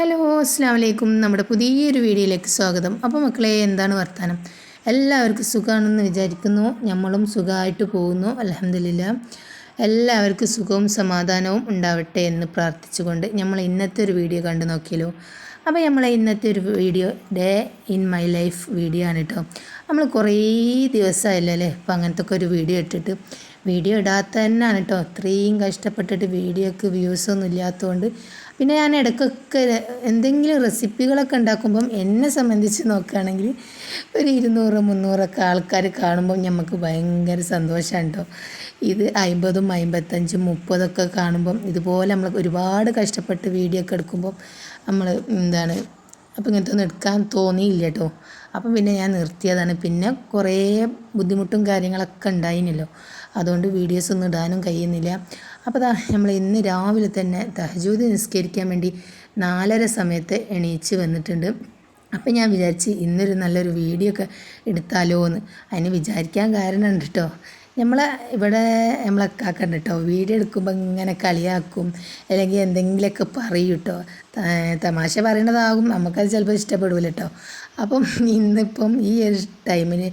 Hello അസ്സാം വലൈക്കും നമ്മുടെ പുതിയൊരു വീഡിയോയിലേക്ക് സ്വാഗതം. അപ്പോൾ മക്കളെ എന്താണ് വർത്തമാനം എല്ലാവർക്കും സുഖമാണെന്ന് വിചാരിക്കുന്നു. നമ്മളും സുഖമായിട്ട് പോകുന്നു അലഹമില്ല എല്ലാവർക്കും സുഖവും സമാധാനവും ഉണ്ടാവട്ടെ എന്ന് പ്രാർത്ഥിച്ചുകൊണ്ട് നമ്മൾ ഇന്നത്തെ ഒരു വീഡിയോ കണ്ടു നോക്കിയല്ലോ. അപ്പോൾ നമ്മളെ ഇന്നത്തെ ഒരു video day in my life video ആണ് കേട്ടോ. നമ്മൾ കുറേ ദിവസമായില്ലേ അപ്പോൾ അങ്ങനത്തെ ഒക്കെ ഒരു വീഡിയോ ഇട്ടിട്ട് വീഡിയോ ഇടാത്ത തന്നെയാണ് കേട്ടോ. അത്രയും കഷ്ടപ്പെട്ടിട്ട് വീഡിയോക്ക് വ്യൂസൊന്നും ഇല്ലാത്തതുകൊണ്ട്. പിന്നെ ഞാൻ ഇടയ്ക്കൊക്കെ എന്തെങ്കിലും റെസിപ്പികളൊക്കെ ഉണ്ടാക്കുമ്പം എന്നെ സംബന്ധിച്ച് നോക്കുകയാണെങ്കിൽ ഒരു ഇരുന്നൂറ് മുന്നൂറൊക്കെ ആൾക്കാർ കാണുമ്പോൾ നമുക്ക് ഭയങ്കര സന്തോഷമാണ് കേട്ടോ. ഇത് അമ്പതും അമ്പത്തഞ്ചും മുപ്പതൊക്കെ കാണുമ്പം ഇതുപോലെ നമ്മൾ ഒരുപാട് കഷ്ടപ്പെട്ട് വീഡിയോ ഒക്കെ എടുക്കുമ്പം നമ്മൾ എന്താണ് അപ്പോൾ ഇങ്ങനത്തെ ഒന്നും എടുക്കാൻ തോന്നിയില്ല കേട്ടോ. അപ്പം പിന്നെ ഞാൻ നിർത്തിയതാണ്. പിന്നെ കുറേ ബുദ്ധിമുട്ടും കാര്യങ്ങളൊക്കെ ഉണ്ടായിനല്ലോ. അതുകൊണ്ട് വീഡിയോസ് ഒന്നും ഇടാനും കഴിയുന്നില്ല. അപ്പോൾ നമ്മൾ ഇന്ന് രാവിലെ തന്നെ തഹജൂദ് നിസ്കരിക്കാൻ വേണ്ടി നാലര സമയത്ത് എണീച്ച് വന്നിട്ടുണ്ട്. അപ്പം ഞാൻ വിചാരിച്ച് ഇന്നൊരു നല്ലൊരു വീഡിയോ ഒക്കെ എടുത്താലോ എന്ന് അതിന് വിചാരിക്കാൻ കാരണമുണ്ട് കേട്ടോ നമ്മളെ ഇവിടെ നമ്മളെ കാക്കണ്ട് കേട്ടോ വീഡിയോ എടുക്കുമ്പോൾ ഇങ്ങനെ കളിയാക്കും. അല്ലെങ്കിൽ എന്തെങ്കിലുമൊക്കെ പറയും കേട്ടോ തമാശ പറയണതാകും. നമുക്കത് ചിലപ്പോൾ ഇഷ്ടപ്പെടില്ല കേട്ടോ അപ്പം ഇന്നിപ്പം ഈ ഒരു ടൈമിന്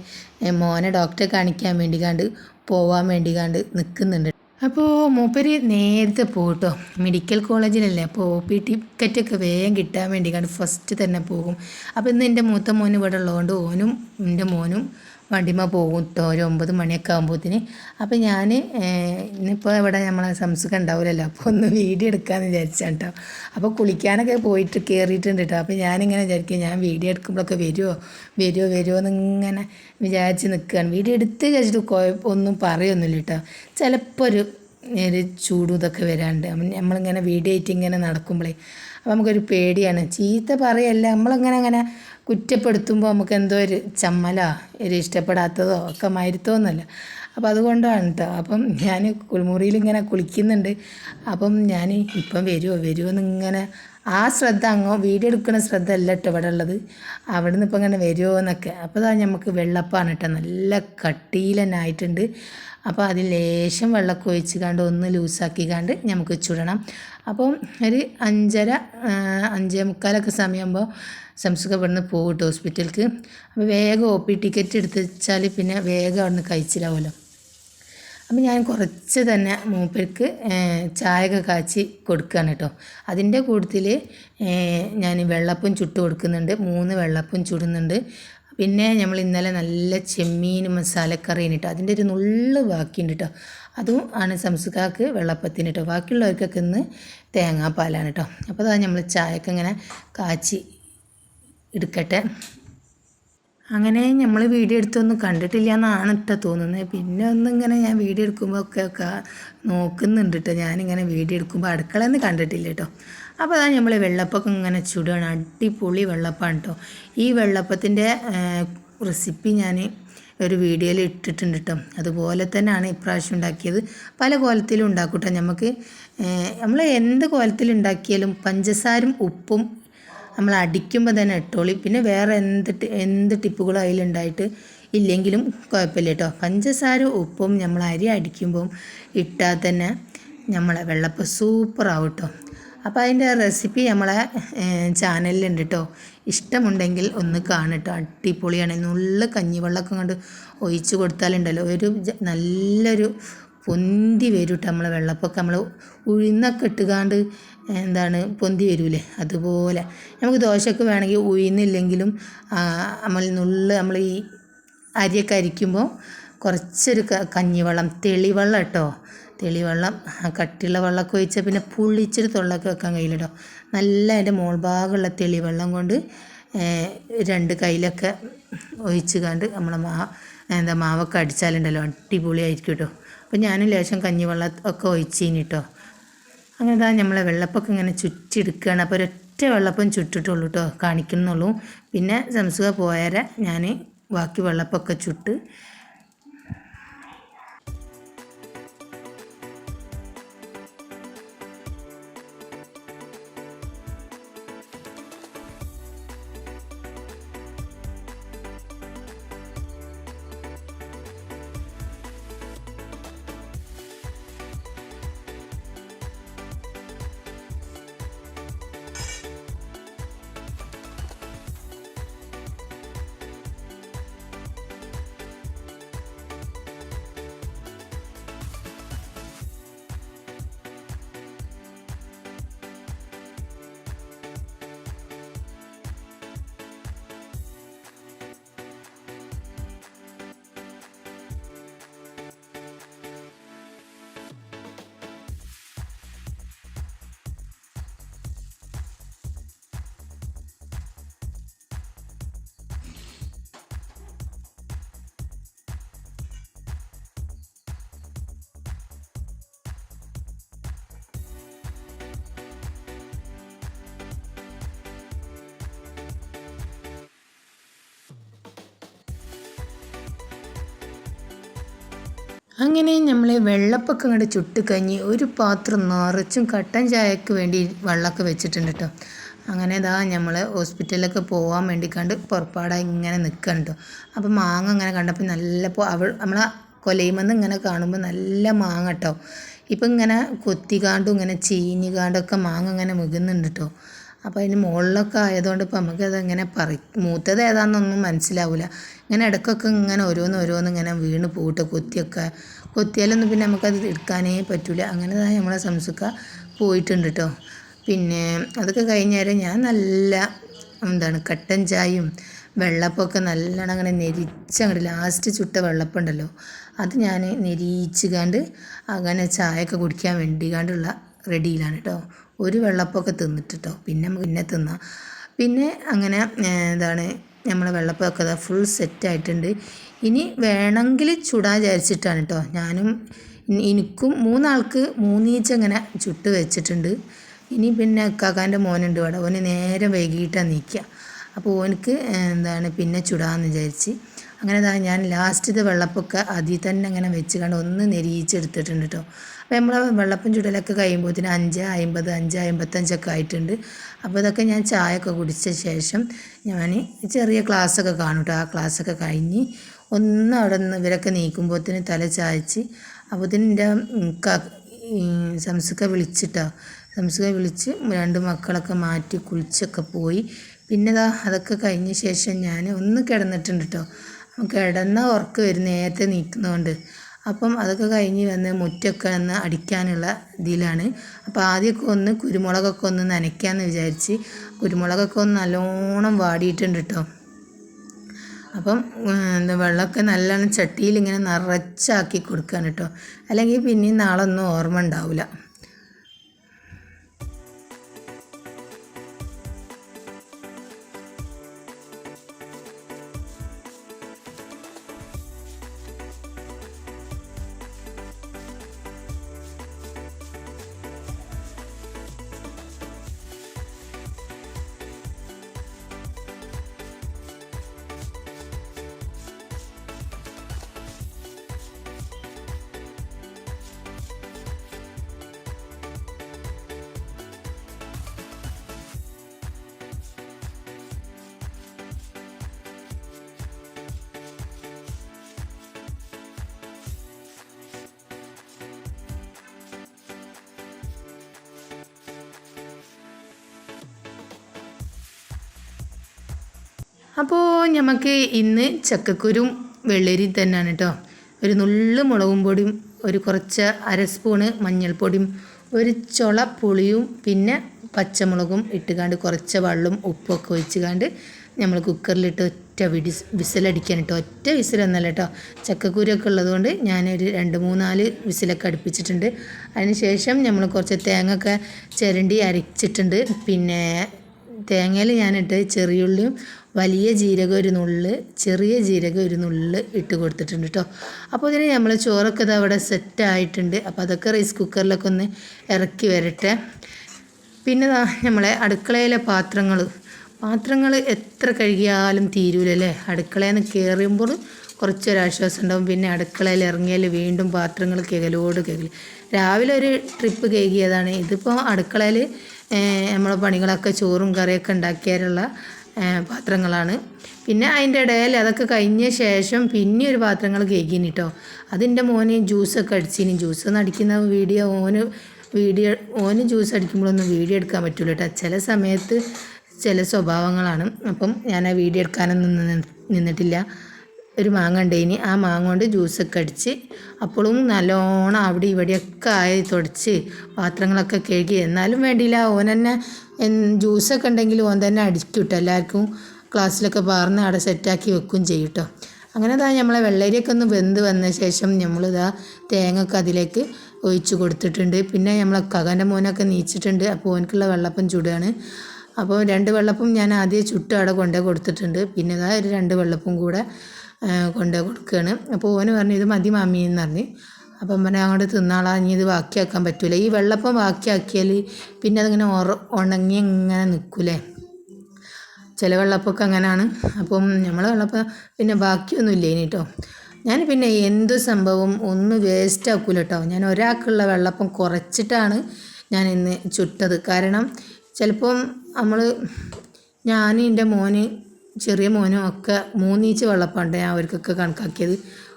മോനെ ഡോക്ടറെ കാണിക്കാൻ വേണ്ടി കണ്ട് പോവാൻ വേണ്ടി കണ്ട് നിൽക്കുന്നുണ്ട് അപ്പോൾ മൂപ്പര് നേരത്തെ പോകട്ടോ മെഡിക്കൽ കോളേജിലല്ലേ അപ്പോൾ ഒ പി ടിക്കറ്റൊക്കെ വേഗം കിട്ടാൻ വേണ്ടി കണ്ട് ഫസ്റ്റ് തന്നെ പോകും. അപ്പോൾ ഇന്ന് എന്റെ മൂത്ത മോൻ ഇവിടെ ഉള്ളതുകൊണ്ട് ഓനും എന്റെ മോനും വണ്ടിമ പോകും. ഒരു ഒമ്പത് മണിയൊക്കെ ആകുമ്പോഴത്തേന് അപ്പോൾ ഞാൻ ഇന്നിപ്പോൾ ഇവിടെ നമ്മൾ സംസുഖം ഉണ്ടാവില്ലല്ലോ അപ്പോൾ ഒന്ന് വീഡിയോ എടുക്കാമെന്ന് വിചാരിച്ചാണ് കേട്ടോ അപ്പോൾ കുളിക്കാനൊക്കെ പോയിട്ട് കയറിയിട്ടുണ്ട് കേട്ടോ അപ്പോൾ ഞാനിങ്ങനെ വിചാരിക്കും ഞാൻ വീഡിയോ എടുക്കുമ്പോഴൊക്കെ വരുമോ വരുമോ വരുമോ എന്നിങ്ങനെ വിചാരിച്ച് നിൽക്കുകയാണ് വീഡിയോ എടുത്ത് വിചാരിച്ചിട്ട് കുഴപ്പമൊന്നും പറയൊന്നുമില്ല കേട്ടോ ചിലപ്പോൾ ഒരു ഒരു ചൂടും ഇതൊക്കെ വരാണ്ട്. നമ്മളിങ്ങനെ വീഡിയോ ആയിട്ട് ഇങ്ങനെ നടക്കുമ്പോഴേ അപ്പോൾ നമുക്കൊരു പേടിയാണ്. ചീത്ത പറയല്ല. നമ്മളങ്ങനെ അങ്ങനെ കുറ്റപ്പെടുത്തുമ്പോൾ നമുക്ക് എന്തോ ഒരു ചമ്മലോ ഒരു ഇഷ്ടപ്പെടാത്തതോ ഒക്കെ മരുത്തോന്നല്ല അപ്പോൾ അതുകൊണ്ടാണ് കേട്ടോ അപ്പം ഞാൻ കുളിമുറിയിൽ ഇങ്ങനെ കുളിക്കുന്നുണ്ട്. അപ്പം ഞാൻ ഇപ്പം വരുമോ വരുമോ എന്നിങ്ങനെ ആ ശ്രദ്ധ അങ്ങോ വീഡിയോ എടുക്കുന്ന ശ്രദ്ധ അല്ല കേട്ടോ ഇവിടെ ഉള്ളത്. അവിടെ നിന്ന് ഇപ്പം ഇങ്ങനെ വരുമോ എന്നൊക്കെ അപ്പോൾ അതാ നമുക്ക് വെള്ളപ്പാണ് കേട്ടോ നല്ല ആയിട്ടുണ്ട്. അപ്പോൾ അതിൽ ലേശം വെള്ളമൊക്കെ ഒഴിച്ച് കണ്ട് ഒന്ന് ലൂസാക്കി കണ്ട് നമുക്ക് ചുടണം. അപ്പം ഒരു അഞ്ചര അഞ്ചേ മുക്കാലൊക്കെ സമയമാകുമ്പോൾ സംസുഖ ഇവിടുന്ന് ഹോസ്പിറ്റലിലേക്ക് അപ്പോൾ വേഗം ഒ പി ടിക്കറ്റ് എടുത്ത് വെച്ചാൽ പിന്നെ വേഗം അവിടുന്ന് കഴിച്ചിലാവുമല്ലോ. അപ്പം ഞാൻ കുറച്ച് തന്നെ മൂപ്പർക്ക് ചായയൊക്കെ കാച്ചി കൊടുക്കുകയാണ് കേട്ടോ. അതിന്റെ കൂട്ടത്തിൽ ഞാൻ വെള്ളപ്പം ചുട്ട് കൊടുക്കുന്നുണ്ട്. മൂന്ന് വെള്ളപ്പം ചുടുന്നുണ്ട്. പിന്നെ നമ്മൾ ഇന്നലെ നല്ല ചെമ്മീൻ മസാലക്കറിയാണ് കേട്ടോ അതിന്റെ ഒരു നുള്ള് ബാക്കിയുണ്ട് കേട്ടോ അതും ആണ് സംസ്കാക്ക് വെള്ളപ്പത്തിന് കേട്ടോ ബാക്കിയുള്ളവർക്കൊക്കെ ഇന്ന് തേങ്ങാപ്പാലാണ് കേട്ടോ അപ്പോൾ അതാ നമ്മൾ ചായക്ക് ഇങ്ങനെ കാച്ചി എടുക്കട്ടെ. അങ്ങനെ നമ്മൾ വീഡിയോ എടുത്തൊന്നും കണ്ടിട്ടില്ല എന്നാണ് കേട്ടോ തോന്നുന്നത്. പിന്നെ ഒന്നിങ്ങനെ ഞാൻ വീഡിയോ എടുക്കുമ്പോൾ ഒക്കെ നോക്കുന്നുണ്ട് കേട്ടോ ഞാനിങ്ങനെ വീഡിയോ എടുക്കുമ്പോൾ അടുക്കളയെന്ന് കണ്ടിട്ടില്ല കേട്ടോ അപ്പോൾ അതാ നമ്മൾ വെള്ളപ്പൊക്കം ഇങ്ങനെ ചുടുകയാണ് അടിപൊളി വെള്ളപ്പാണ് കേട്ടോ ഈ വെള്ളപ്പത്തിന്റെ റെസിപ്പി ഞാൻ ഒരു വീഡിയോയിൽ ഇട്ടിട്ടുണ്ട് കേട്ടോ അതുപോലെ തന്നെയാണ് ഇപ്രാവശ്യം ഉണ്ടാക്കിയത്. പല കോലത്തിലും ഉണ്ടാക്കൂട്ടോ കേട്ടോ നമുക്ക് നമ്മൾ എന്ത് കോലത്തിലുണ്ടാക്കിയാലും പഞ്ചസാരും ഉപ്പും നമ്മൾ അടിക്കുമ്പോൾ തന്നെ ഇട്ടോളി. പിന്നെ വേറെ എന്ത് എന്ത് ടിപ്പുകളും അതിലുണ്ടായിട്ട് ഇല്ലെങ്കിലും കുഴപ്പമില്ല കേട്ടോ പഞ്ചസാര ഉപ്പും നമ്മൾ അരി അടിക്കുമ്പം ഇട്ടാൽ തന്നെ നമ്മളെ വെള്ളപ്പം സൂപ്പറാവും കേട്ടോ അപ്പോൾ അതിന്റെ റെസിപ്പി നമ്മളെ ചാനലിലുണ്ട് കേട്ടോ ഇഷ്ടമുണ്ടെങ്കിൽ ഒന്ന് കാണട്ടോ. അടിപൊളിയാണ് നുള്ള കഞ്ഞിവെള്ളമൊക്കെ കൊണ്ട് ഒഴിച്ച് കൊടുത്താലുണ്ടല്ലോ. ഒരു നല്ലൊരു പൊന്തി വരും നമ്മളെ വെള്ളപ്പൊക്കെ. നമ്മൾ ഉഴുന്നൊക്കെ ഇട്ടുകാണ്ട് എന്താണ് പൊന്തി വരൂലേ? അതുപോലെ. നമുക്ക് ദോശക്ക് വേണമെങ്കിൽ ഉഴുന്നില്ലെങ്കിലും നമ്മൾ നുള്ള നമ്മൾ ഈ അരിയൊക്കെ അരിക്കുമ്പോൾ കുറച്ചൊരു കഞ്ഞിവെള്ളം തെളിവെള്ളം കേട്ടോ തെളിവെള്ളം കട്ടിയുള്ള വെള്ളമൊക്കെ ഒഴിച്ചാൽ പിന്നെ പുള്ളിച്ചിട്ട് തൊള്ളൊക്കെ വെക്കാൻ കഴിയില്ലട്ടോ. നല്ല അതിന്റെ മോൾ ഭാഗമുള്ള തെളിവെള്ളം കൊണ്ട് രണ്ട് കയ്യിലൊക്കെ ഒഴിച്ച് കണ്ട് നമ്മളെ മാ എന്താ മാവൊക്കെ അടിച്ചാലുണ്ടല്ലോ അടിപൊളിയായിരിക്കും കേട്ടോ അപ്പോൾ ഞാനും ലേശം കഞ്ഞിവെള്ളം ഒക്കെ ഒഴിച്ചിനി കേട്ടോ അങ്ങനെ ഇതാ നമ്മളെ വെള്ളപ്പൊക്കെ ഇങ്ങനെ ചുറ്റിയെടുക്കുകയാണ് അപ്പോൾ ഒരൊറ്റ വെള്ളപ്പം ചുട്ടിട്ടുള്ളൂ കേട്ടോ കാണിക്കുന്നുള്ളൂ. പിന്നെ സംസുഖ പോയാരെ ഞാൻ ബാക്കി വെള്ളപ്പൊക്കെ ചുട്ട് അങ്ങനെ നമ്മൾ വെള്ളപ്പൊക്കെ അങ്ങോട്ട് ചുട്ട് കഴിഞ്ഞ് ഒരു പാത്രം നിറച്ചും കട്ടൻ ചായക്ക് വേണ്ടി വെള്ളമൊക്കെ വെച്ചിട്ടുണ്ട് കേട്ടോ അങ്ങനെ ഇതാ നമ്മൾ ഹോസ്പിറ്റലിലൊക്കെ പോകാൻ വേണ്ടി കണ്ട് പുറപ്പാടായി ഇങ്ങനെ നിൽക്കണം കേട്ടോ അപ്പോൾ മാങ്ങ അങ്ങനെ കണ്ടപ്പോൾ നല്ല അവൾ നമ്മളെ കൊലയുമെന്ന് ഇങ്ങനെ കാണുമ്പോൾ നല്ല മാങ്ങ കേട്ടോ ഇപ്പം ഇങ്ങനെ കൊത്തിക്കാണ്ടും ഇങ്ങനെ ചീഞ്ഞുകാണ്ടൊക്കെ മാങ്ങ ഇങ്ങനെ മുകുന്നുണ്ട് കേട്ടോ അപ്പോൾ അതിന് മുകളിലൊക്കെ ആയതുകൊണ്ട് ഇപ്പോൾ നമുക്കത് ഇങ്ങനെ പറി മൂത്തത് ഏതാണെന്നൊന്നും മനസ്സിലാവില്ല ഇങ്ങനെ ഇടയ്ക്കൊക്കെ ഇങ്ങനെ ഓരോന്ന് ഓരോന്ന് ഇങ്ങനെ വീണ് പോയിട്ട് കൊത്തിയൊക്കെ. കൊത്തിയാലൊന്നും പിന്നെ നമുക്കത് എടുക്കാനേ പറ്റില്ല അങ്ങനെ നമ്മളെ സംസുക്ക പോയിട്ടുണ്ട് കേട്ടോ പിന്നെ അതൊക്കെ കഴിഞ്ഞാൽ ഞാൻ നല്ല എന്താണ് കട്ടൻ ചായയും വെള്ളപ്പൊക്കെ നല്ലോണം അങ്ങനെ നെരിച്ചങ്ങോട്ട് ലാസ്റ്റ് ചുട്ട വെള്ളപ്പുണ്ടല്ലോ അത് ഞാൻ നെരിച്ചുകാണ്ട് അങ്ങനെ ചായയൊക്കെ കുടിക്കാൻ വേണ്ടി കണ്ടുള്ള റെഡിയിലാണ് കേട്ടോ ഒരു വെള്ളപ്പൊക്കെ തിന്നിട്ട് കേട്ടോ പിന്നെ നമുക്ക് പിന്നെ തിന്നാം. പിന്നെ അങ്ങനെ എന്താണ് നമ്മളെ വെള്ളപ്പൊക്കെ അതാ ഫുൾ സെറ്റായിട്ടുണ്ട് ഇനി വേണമെങ്കിൽ ചുടാൻ വിചാരിച്ചിട്ടാണ് കേട്ടോ ഞാനും എനിക്കും മൂന്നാൾക്ക് മൂന്നീച്ച അങ്ങനെ ചുട്ട് വെച്ചിട്ടുണ്ട്. ഇനി പിന്നെ കാക്കാന്റെ മോനുണ്ട് ഇവിടെ. ഓന് നേരെ വൈകിട്ടാണ് നീക്കുക അപ്പോൾ ഓനക്ക് എന്താണ് പിന്നെ ചുടാമെന്ന് വിചാരിച്ച് അങ്ങനെ ഇതാ ഞാൻ ലാസ്റ്റത്തെ വെള്ളപ്പൊക്കെ അതിൽ തന്നെ അങ്ങനെ വെച്ച് കണ്ട് ഒന്ന് നെരിയിച്ചെടുത്തിട്ടുണ്ട് കേട്ടോ അപ്പോൾ നമ്മൾ വെള്ളപ്പം ചുടലൊക്കെ കഴിയുമ്പോഴത്തേന് അഞ്ച് അമ്പത് അഞ്ച് അമ്പത്തഞ്ചൊക്കെ ആയിട്ടുണ്ട്. അപ്പോൾ ഇതൊക്കെ ഞാൻ ചായ ഒക്കെ കുടിച്ച ശേഷം ഞാൻ ചെറിയ ക്ലാസ്സൊക്കെ കാണും കേട്ടോ ആ ക്ലാസ്സൊക്കെ കഴിഞ്ഞ് ഒന്ന് അവിടെ നിന്ന് ഇവരൊക്കെ നീക്കുമ്പോഴത്തേന് തല ചായച്ച് അപ്പോഴത്തേന് എന്റെ സംസുക്ക വിളിച്ചിട്ടോ. സംസുക വിളിച്ച് രണ്ട് മക്കളൊക്കെ മാറ്റി കുളിച്ചൊക്കെ പോയി. പിന്നെ ഇതാ അതൊക്കെ കഴിഞ്ഞ ശേഷം ഞാൻ ഒന്ന് കിടന്നിട്ടുണ്ട് കേട്ടോ കിടന്ന ഉറക്കം വരും നേരത്തെ നീക്കുന്നതുകൊണ്ട് അപ്പം അതൊക്കെ കഴിഞ്ഞ് വന്ന് മുറ്റൊക്കെ ഒന്ന് അടിക്കാനുള്ള ഇതിലാണ്. അപ്പോൾ ആദ്യമൊക്കെ ഒന്ന് കുരുമുളകൊക്കെ ഒന്ന് നനയ്ക്കാമെന്ന് വിചാരിച്ച് കുരുമുളകൊക്കെ ഒന്ന് നല്ലോണം വാടിയിട്ടുണ്ട് കേട്ടോ അപ്പം എന്താ വെള്ളമൊക്കെ നല്ലോണം ചട്ടിയിൽ ഇങ്ങനെ നിറച്ചാക്കി കൊടുക്കുകയാണ് കേട്ടോ അല്ലെങ്കിൽ പിന്നെയും നാളെ ഒന്നും ഓർമ്മ ഉണ്ടാവില്ല അപ്പോൾ നമുക്ക് ഇന്ന് ചക്കക്കുരും വെള്ളരി തന്നെയാണ് കേട്ടോ ഒരു നുള്ളു മുളകും പൊടിയും ഒരു കുറച്ച് അര സ്പൂണ് മഞ്ഞൾപ്പൊടിയും ഒരു ചുള പുളിയും പിന്നെ പച്ചമുളകും ഇട്ടുകാണ്ട് കുറച്ച് വെള്ളം ഉപ്പൊക്കെ ഒഴിച്ചുകാണ്ട് നമ്മൾ കുക്കറിലിട്ട് ഒറ്റ വിടി വിസിലടിക്കാൻ കേട്ടോ ഒറ്റ വിസിലൊന്നല്ല കേട്ടോ ചക്കക്കുരൊക്കെ ഉള്ളതുകൊണ്ട് ഞാനൊരു രണ്ട് മൂന്നാൽ വിസിലൊക്കെ അടുപ്പിച്ചിട്ടുണ്ട്. അതിന് ശേഷം നമ്മൾ കുറച്ച് തേങ്ങ ഒക്കെ ചിരണ്ടി അരച്ചിട്ടുണ്ട്. പിന്നെ തേങ്ങയിൽ ഞാനിട്ട് ചെറിയുള്ളിയും വലിയ ജീരകം ഒരു നുള്ള് ചെറിയ ജീരകം ഒരു നുള്ള് ഇട്ട് കൊടുത്തിട്ടുണ്ട് കേട്ടോ അപ്പോൾ ഇതിന് നമ്മൾ ചോറൊക്കെ ഇത് അവിടെ സെറ്റായിട്ടുണ്ട് അപ്പോൾ അതൊക്കെ റൈസ് കുക്കറിലൊക്കെ ഒന്ന് ഇറക്കി വരട്ടെ. പിന്നെ നമ്മളെ അടുക്കളയിലെ പാത്രങ്ങൾ പാത്രങ്ങൾ എത്ര കഴുകിയാലും തീരൂലല്ലേ അടുക്കളയിൽ നിന്ന് കയറുമ്പോൾ കുറച്ചൊരാശ്വാസം ഉണ്ടാവും. പിന്നെ അടുക്കളയിൽ ഇറങ്ങിയാൽ വീണ്ടും പാത്രങ്ങൾ കേകലോട് കേകൽ. രാവിലെ ഒരു ട്രിപ്പ് കേകിയതാണ്. ഇതിപ്പോൾ അടുക്കളയിൽ നമ്മളെ പണികളൊക്കെ ചോറും കറിയൊക്കെ ഉണ്ടാക്കിയാലുള്ള പാത്രങ്ങളാണ്. പിന്നെ അതിന്റെ ഇടയിൽ അതൊക്കെ കഴിഞ്ഞ ശേഷം പിന്നെ ഒരു പാത്രങ്ങൾ കേൾക്കിനി കേട്ടോ അതിന്റെ മോന് ജ്യൂസൊക്കെ അടിച്ചിനി. ജ്യൂസ് അടിക്കുന്ന വീഡിയോ ഓന് വീഡിയോ ഓന് ജ്യൂസ് അടിക്കുമ്പോഴൊന്നും വീഡിയോ എടുക്കാൻ പറ്റില്ല കേട്ടോ ചില സമയത്ത് ചില സ്വഭാവങ്ങളാണ്. അപ്പം ഞാൻ ആ വീഡിയോ എടുക്കാനൊന്നും നിന്നിട്ടില്ല. ഒരു മാങ്ങ ഉണ്ടായിന് ആ മാങ്ങ കൊണ്ട് ജ്യൂസൊക്കെ അടിച്ച് അപ്പോഴും നല്ലോണം അവിടെ ഇവിടെയൊക്കെ ആയി തുടച്ച് പാത്രങ്ങളൊക്കെ കഴുകി. എന്നാലും വേണ്ടിയില്ല. ഓൻ തന്നെ ജ്യൂസൊക്കെ ഉണ്ടെങ്കിൽ ഓൻ തന്നെ അടിക്കും എല്ലാവർക്കും. ക്ലാസ്സിലൊക്കെ പാർന്ന് അവിടെ സെറ്റാക്കി വെക്കും ചെയ്യും കേട്ടോ അങ്ങനെ ഇതാ നമ്മളെ വെള്ളരിയൊക്കെ ഒന്ന് വെന്ത് വന്ന ശേഷം നമ്മളിതാ തേങ്ങയൊക്കെ അതിലേക്ക് ഒഴിച്ച് കൊടുത്തിട്ടുണ്ട്. പിന്നെ നമ്മളെ കകന്റെ മോനൊക്കെ നീച്ചിട്ടുണ്ട്. അപ്പോൾ ഓനക്കുള്ള വെള്ളപ്പം ചുടുകയാണ് അപ്പോൾ രണ്ട് വെള്ളപ്പം ഞാൻ ആദ്യം ചുട്ട് അവിടെ കൊണ്ടേ കൊടുത്തിട്ടുണ്ട്. പിന്നെ ഇതാ ഒരു രണ്ട് വെള്ളപ്പം കൂടെ കൊണ്ടു കൊടുക്കുകയാണ് അപ്പോൾ ഓന് പറഞ്ഞു ഇത് മതി മാമി എന്ന് പറഞ്ഞ്. അപ്പം പറഞ്ഞാൽ അങ്ങോട്ട് തിന്നാളാ ഇനി ഇത് ബാക്കിയാക്കാൻ പറ്റില്ല ഈ വെള്ളപ്പം ബാക്കിയാക്കിയാൽ പിന്നെ അതിങ്ങനെ ഉറ ഉണങ്ങി ഇങ്ങനെ നിൽക്കൂലേ ചില വെള്ളപ്പൊക്കെ അങ്ങനെയാണ് അപ്പം നമ്മൾ വെള്ളപ്പം പിന്നെ ബാക്കിയൊന്നും ഇല്ല ഇനി കേട്ടോ. ഞാൻ പിന്നെ എന്ത് സംഭവം ഒന്ന് വേസ്റ്റ് ആക്കൂല കേട്ടോ. ഞാൻ ഒരാൾക്കുള്ള വെള്ളപ്പം കുറച്ചിട്ടാണ് ഞാൻ ഇന്ന് ചുട്ടത്. കാരണം ചിലപ്പം നമ്മൾ ഞാൻ എന്റെ മോന് ചെറിയ മോനും ഒക്കെ മൂന്നീച്ച് വെള്ളപ്പാണ്ട് ഞാൻ അവർക്കൊക്കെ കണക്കാക്കിയത്.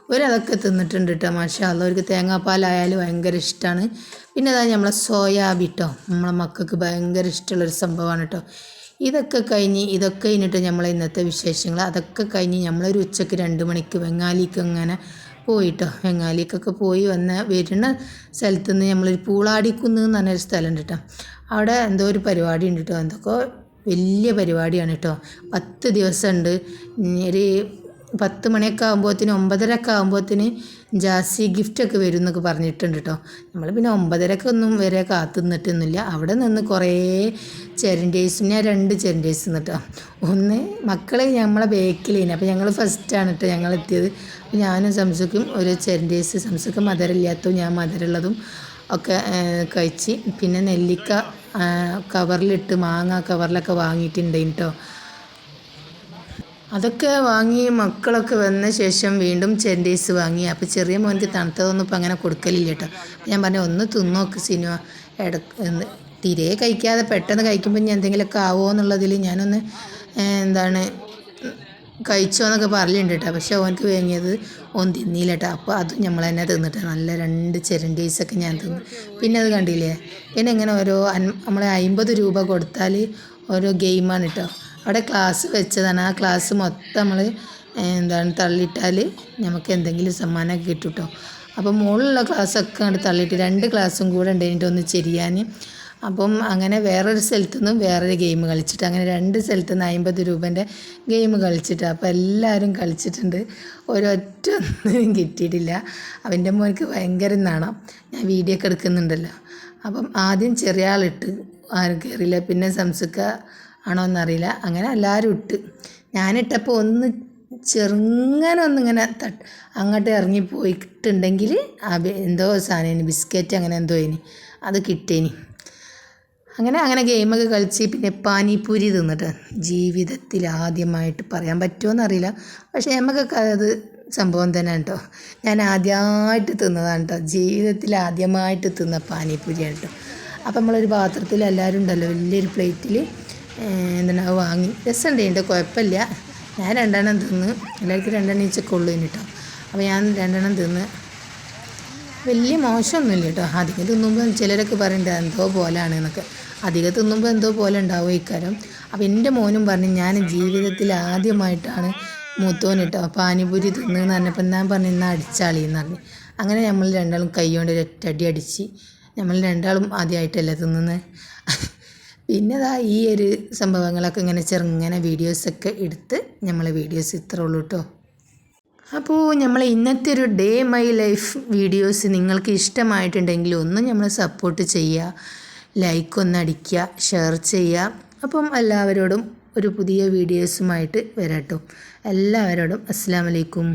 ഒരതൊക്കെ തിന്നിട്ടുണ്ട് കേട്ടോ മാഷാ അല്ല അവർക്ക് തേങ്ങാപ്പാലായാലും ഭയങ്കര ഇഷ്ടമാണ് പിന്നെ അതായത് നമ്മളെ സോയാബി കേട്ടോ നമ്മളെ മക്കൾക്ക് ഭയങ്കര ഇഷ്ടമുള്ളൊരു സംഭവമാണ് കേട്ടോ ഇതൊക്കെ കഴിഞ്ഞ് ഇതൊക്കെ കഴിഞ്ഞിട്ട് നമ്മളെ ഇന്നത്തെ വിശേഷങ്ങൾ. അതൊക്കെ കഴിഞ്ഞ് നമ്മളൊരു ഉച്ചയ്ക്ക് രണ്ട് മണിക്ക് ബംഗാലിക്ക് അങ്ങനെ പോയിട്ടോ ബംഗാലിക്കൊക്കെ പോയി വന്ന വരുന്ന സ്ഥലത്ത് നിന്ന് നമ്മളൊരു പൂളാടിക്കുന്ന് എന്ന് പറഞ്ഞൊരു സ്ഥലമുണ്ട് കേട്ടോ അവിടെ എന്തോ ഒരു പരിപാടി ഉണ്ട് കേട്ടോ എന്തൊക്കെ വലിയ പരിപാടിയാണ് കേട്ടോ പത്ത് ദിവസമുണ്ട് ഒരു പത്ത് മണിയൊക്കെ ആകുമ്പോഴത്തേന് ഒമ്പതരയൊക്കെ ആകുമ്പോഴത്തേന് ജാസി ഗിഫ്റ്റൊക്കെ വരും എന്നൊക്കെ പറഞ്ഞിട്ടുണ്ട് കേട്ടോ നമ്മൾ പിന്നെ ഒമ്പതരക്ക് ഒന്നും വരെ കാത്തു നിന്നിട്ടൊന്നുമില്ല അവിടെ നിന്ന് കുറേ ചെരണ്ടേഴ്സ് ഞാൻ രണ്ട് ചെരണ്ടേഴ്സ് നിന്നിട്ടോ ഒന്ന് മക്കളെ നമ്മളെ ബേക്കിലേന്. അപ്പോൾ ഞങ്ങൾ ഫസ്റ്റാണ് കേട്ടോ ഞങ്ങൾ എത്തിയത് അപ്പോൾ ഞാനും സംസുക്കും ഒരു ചെരണ്ടേഴ്സ് സംസുക്ക് മധുരമില്ലാത്തതും ഞാൻ മധുരമുള്ളതും ഒക്കെ കഴിച്ച്. പിന്നെ നെല്ലിക്ക കവറിലിട്ട് മാങ്ങ കവറിലൊക്കെ വാങ്ങിയിട്ടുണ്ടായിരുന്നു കേട്ടോ അതൊക്കെ വാങ്ങി മക്കളൊക്കെ വന്ന ശേഷം വീണ്ടും ചെൻഡീസ് വാങ്ങി. അപ്പോൾ ചെറിയ മോനിക്ക് തണുത്തതൊന്നും ഇപ്പം അങ്ങനെ കൊടുക്കലില്ല കേട്ടോ ഞാൻ പറഞ്ഞു ഒന്ന് തിന്നോക്ക് സിനിമ. എട തീരെ കഴിക്കാതെ പെട്ടെന്ന് കഴിക്കുമ്പോൾ ഞാൻ എന്തെങ്കിലുമൊക്കെ ആവുമോ എന്നുള്ളതിൽ ഞാനൊന്ന് എന്താണ് കഴിച്ചോ എന്നൊക്കെ പറഞ്ഞിട്ടുണ്ട് കേട്ടോ പക്ഷെ ഓനക്ക് വേങ്ങിയത് ഓൻ തിന്നില്ല കേട്ടോ അപ്പോൾ അതും നമ്മൾ തന്നെ തിന്നിട്ട് നല്ല രണ്ട് ചെരണ്ടീസൊക്കെ ഞാൻ തിന്നു. പിന്നെ അത് കണ്ടില്ലേ? പിന്നെ ഇങ്ങനെ ഓരോ നമ്മളെ അമ്പത് രൂപ കൊടുത്താൽ ഓരോ ഗെയിമാണ് കേട്ടോ അവിടെ ക്ലാസ് വെച്ചതാണ്. ആ ക്ലാസ് മൊത്തം നമ്മൾ എന്താണ് തള്ളിയിട്ടാൽ നമുക്ക് എന്തെങ്കിലും സമ്മാനമൊക്കെ കിട്ടും കേട്ടോ അപ്പോൾ മുകളിലുള്ള ക്ലാസ്സൊക്കെ അങ്ങോട്ട് തള്ളിയിട്ട് രണ്ട് ക്ലാസ്സും കൂടെ ഉണ്ടായിട്ട് ഒന്ന് ചെരിയാൻ അപ്പം അങ്ങനെ വേറൊരു സ്ഥലത്തു നിന്നും വേറൊരു ഗെയിം കളിച്ചിട്ട് അങ്ങനെ രണ്ട് സ്ഥലത്തു നിന്ന് അമ്പത് രൂപേന്റെ ഗെയിം കളിച്ചിട്ട് അപ്പോൾ എല്ലാവരും കളിച്ചിട്ടുണ്ട്. ഒരൊറ്റ ഒന്നും കിട്ടിയിട്ടില്ല. അവന്റെ മോനക്ക് ഭയങ്കര നാണം. ഞാൻ വീഡിയോ ഒക്കെ എടുക്കുന്നുണ്ടല്ലോ. അപ്പം ആദ്യം ചെറിയ ആളിട്ട് ആരും കയറിയില്ല പിന്നെ സംസുക്ക ആണോ എന്നറിയില്ല. അങ്ങനെ എല്ലാവരും ഇട്ട്. ഞാനിട്ടപ്പോൾ ഒന്ന് ചെറുങ്ങനെ ഒന്നിങ്ങനെ തട്ട് അങ്ങോട്ട് ഇറങ്ങി പോയിട്ടുണ്ടെങ്കിൽ എന്തോ സാധനം ബിസ്ക്കറ്റ് അങ്ങനെ എന്തോ ഇനി അത് കിട്ടേനി അങ്ങനെ അങ്ങനെ ഗെയിമൊക്കെ കളിച്ച് പിന്നെ പാനിപ്പൂരി തിന്നിട്ട് ജീവിതത്തിൽ ആദ്യമായിട്ട് പറയാൻ പറ്റുമോ എന്നറിയില്ല പക്ഷേ നമുക്കൊക്കെ അത് സംഭവം തന്നെ കേട്ടോ ഞാൻ ആദ്യമായിട്ട് തിന്നതാണ് കേട്ടോ ജീവിതത്തിൽ ആദ്യമായിട്ട് തിന്ന പാനിപ്പൂരിയാണ് കേട്ടോ അപ്പം നമ്മളൊരു പാത്രത്തിൽ എല്ലാവരും ഉണ്ടല്ലോ വലിയൊരു പ്ലേറ്റിൽ എന്താണ് അത് വാങ്ങി. രസമുണ്ട് കുഴപ്പമില്ല. ഞാൻ രണ്ടെണ്ണം തിന്ന് എല്ലാവർക്കും രണ്ടെണ്ണം ഈച്ചൊക്കെ ഉള്ളൂ കേട്ടോ അപ്പോൾ ഞാൻ രണ്ടെണ്ണം തിന്ന് വലിയ മോശമൊന്നുമില്ല കേട്ടോ. അധികം തിന്നുമ്പോൾ ചിലരൊക്കെ പറയുന്നുണ്ട് എന്തോ പോലാണ് എന്നൊക്കെ. അധികം തിന്നുമ്പോൾ എന്തോ പോലെ ഉണ്ടാവും ഇക്കാരം അപ്പോൾ എന്റെ മോനും പറഞ്ഞു ഞാൻ ജീവിതത്തിൽ ആദ്യമായിട്ടാണ് മൂത്തോൻ കേട്ടോ പാനിപൂരി തിന്നെന്ന് പറഞ്ഞപ്പോൾ ഞാൻ പറഞ്ഞു ഇന്ന് അടിച്ചാളി എന്ന് പറഞ്ഞു. അങ്ങനെ നമ്മൾ രണ്ടാളും കൈ കൊണ്ട് ഒറ്റടി അടിച്ച് നമ്മൾ രണ്ടാളും ആദ്യമായിട്ടല്ലേ തിന്നുന്നത് പിന്നെ ഇതാ ഈ ഒരു സംഭവങ്ങളൊക്കെ ഇങ്ങനെ ചെറുങ്ങനെ വീഡിയോസൊക്കെ എടുത്ത് നമ്മൾ വീഡിയോസ് ഇത്ര ഉള്ളൂ കേട്ടോ. അപ്പോൾ നമ്മൾ ഇന്നത്തെ ഒരു ഡേ മൈ ലൈഫ് വീഡിയോസ് നിങ്ങൾക്ക് ഇഷ്ടമായിട്ടുണ്ടെങ്കിൽ ഒന്ന് നമ്മൾ സപ്പോർട്ട് ചെയ്യുക. ലൈക്ക് ഒന്ന് അടിക്കുക ഷെയർ ചെയ്യുക. അപ്പം എല്ലാവരോടും ഒരു പുതിയ വീഡിയോസുമായിട്ട് വരാട്ടോ. എല്ലാവരോടും അസ്സാം വലൈക്കും